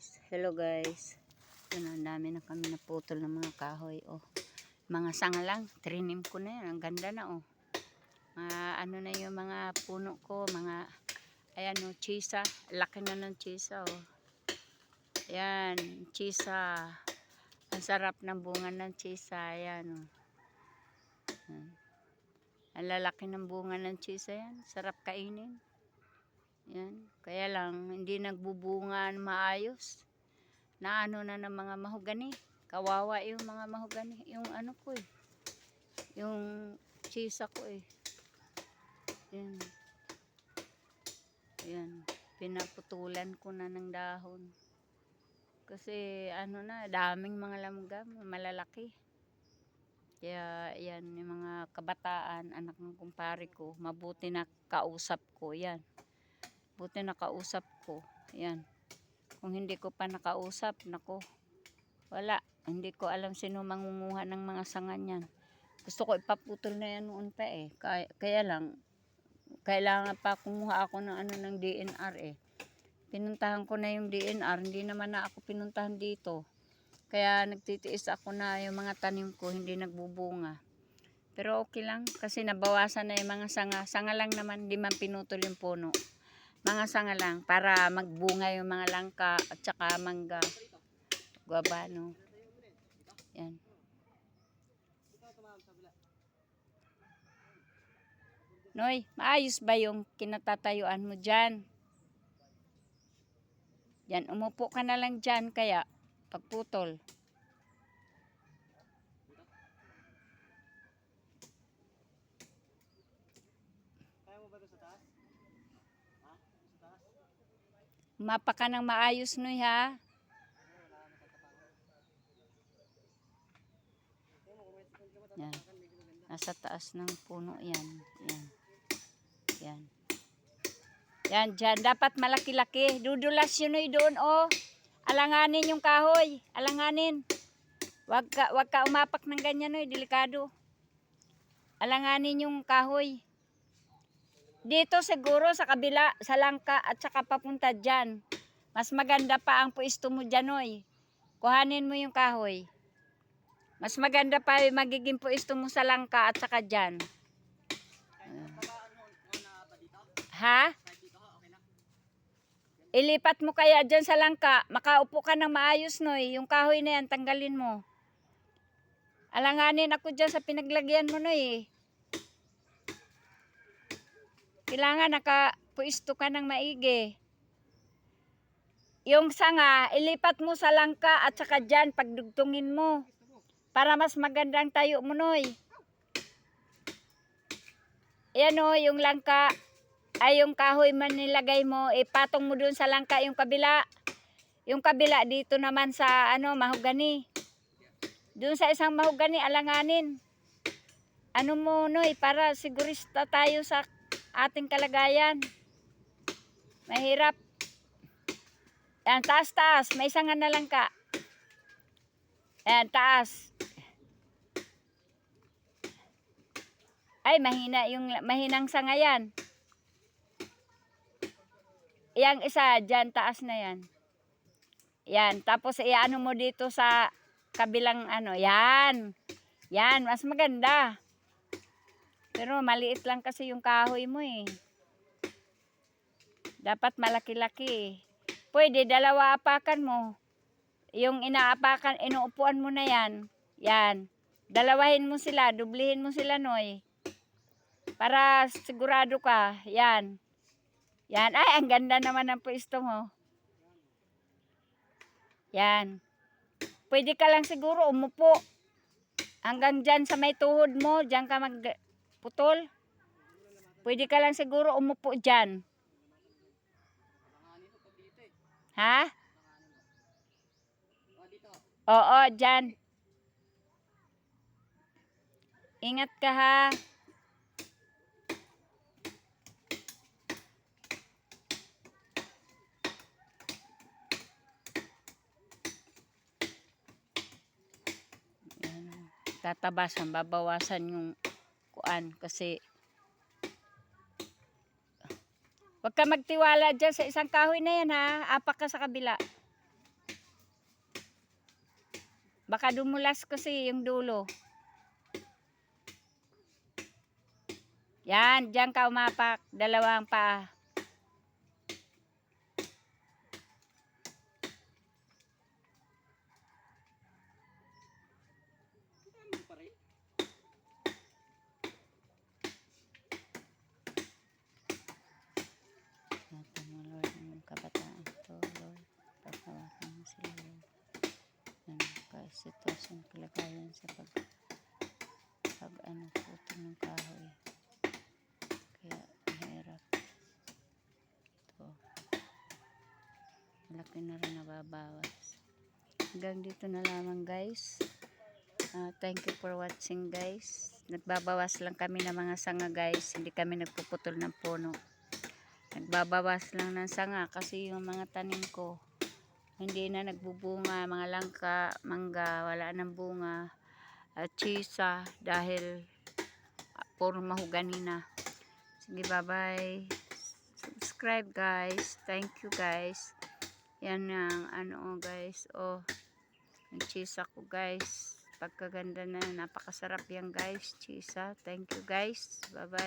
guys. Hello guys. Yun, ang dami na kami naputol ng mga kahoy. Oh. Mga sanga lang. Trinim ko na yan. Ang ganda na oh. Mga ano na yung mga puno ko. Mga ayan oh, chisa. Laki na ng chisa oh. Ayan, chisa. Ang sarap ng bunga ng chisa. Ayan oh. Ang lalaki ng bunga ng chisa yan. Sarap kainin. Yan. Kaya lang, hindi nagbubunga ng maayos. Na ano na ng mga mahogani. Kawawa yung mga mahogani. Yung ano ko eh. Yung chisa ko eh. Yan. Yan. Pinaputulan ko na ng dahon. Kasi ano na, daming mga lamgam. Malalaki. Kaya yan, yung mga kabataan, anak ng kumpare ko, mabuti na kausap ko. Yan. Buti nakausap ko. Yan. Kung hindi ko pa nakausap, nako. Wala. Hindi ko alam sino mangunguha ng mga sanga niyan. Gusto ko ipaputol na yan noon pa eh. Kaya, kaya lang, kailangan pa kumuha ako ng ano ng DNR eh. Pinuntahan ko na yung DNR, hindi naman na ako pinuntahan dito. Kaya nagtitiis ako na yung mga tanim ko hindi nagbubunga. Pero okay lang kasi nabawasan na yung mga sanga. Sanga lang naman, hindi man pinutol yung puno mga sanga lang para magbunga yung mga langka at saka mangga guabano yan Noy, maayos ba yung kinatatayuan mo dyan? Yan, umupo ka na lang dyan kaya pagputol. Kaya mo ba ito sa taas? Ha? Sa taas? Mapa ka ng maayos, Noy, ha? Yan. Nasa taas ng puno yan. Yan. Yan. Yan, dyan. Dapat malaki-laki. Dudulas yun Noy, doon, oh. Alanganin yung kahoy. Alanganin. Wag ka, wag ka umapak ng ganyan, Noy. Delikado. Alanganin yung kahoy. Dito siguro sa kabila, sa langka at saka papunta dyan. Mas maganda pa ang puesto mo dyan, oy. Kuhanin mo yung kahoy. Mas maganda pa yung magiging puesto mo sa langka at saka dyan. Ha? Ilipat mo kaya dyan sa langka. Makaupo ka ng maayos, noy. Yung kahoy na yan, tanggalin mo. Alanganin ako dyan sa pinaglagyan mo, noy. Kailangan nakapuisto ka ng maigi. Yung sanga, ilipat mo sa langka at saka dyan, pagdugtungin mo. Para mas magandang tayo mo, noy. Yan o, yung langka, ay yung kahoy man nilagay mo, ipatong mo dun sa langka yung kabila. Yung kabila dito naman sa ano, mahogani. Dun sa isang mahogani, alanganin. Ano mo, noy, para sigurista tayo sa ating kalagayan. Mahirap. Yan, taas, taas. May isang na lang ka. Yan, taas. Ay, mahina yung mahinang sanga yan. Yang isa, dyan, taas na yan. Yan, tapos iano mo dito sa kabilang ano, yan. Yan, mas maganda. Pero maliit lang kasi yung kahoy mo eh. Dapat malaki-laki eh. Pwede, dalawa apakan mo. Yung inaapakan, inuupuan mo na yan. Yan. Dalawahin mo sila, dublihin mo sila, Noy. Para sigurado ka. Yan. Yan. Ay, ang ganda naman ng pwesto mo. Yan. Pwede ka lang siguro umupo. Hanggang dyan sa may tuhod mo, dyan ka magputol. Pwede ka lang siguro umupo dyan. Ha? Oo, dyan. Ingat ka ha. Tatabasan, babawasan yung kuan kasi Huwag ka magtiwala dyan sa isang kahoy na yan ha. Apak ka sa kabila. Baka dumulas kasi yung dulo. Yan, dyan ka umapak. Dalawang pa. Sitwasyon, kalagayan sa pag, pag ano, puto ng kahoy. Kaya, mahirap. Ito. Malaki na rin nababawas. Hanggang dito na lamang, guys. Ah, thank you for watching, guys. Nagbabawas lang kami ng mga sanga, guys. Hindi kami nagpuputol ng puno nagbabawas lang ng sanga kasi yung mga tanim ko hindi na nagbubunga mga langka, mangga, wala nang bunga at chisa dahil ah, puro mahugani na. Sige bye bye subscribe guys. Thank you guys. Yan ang ano guys oh ang chisa ko guys. Pagkaganda na napakasarap yan guys. Chisa. Thank you guys. Bye bye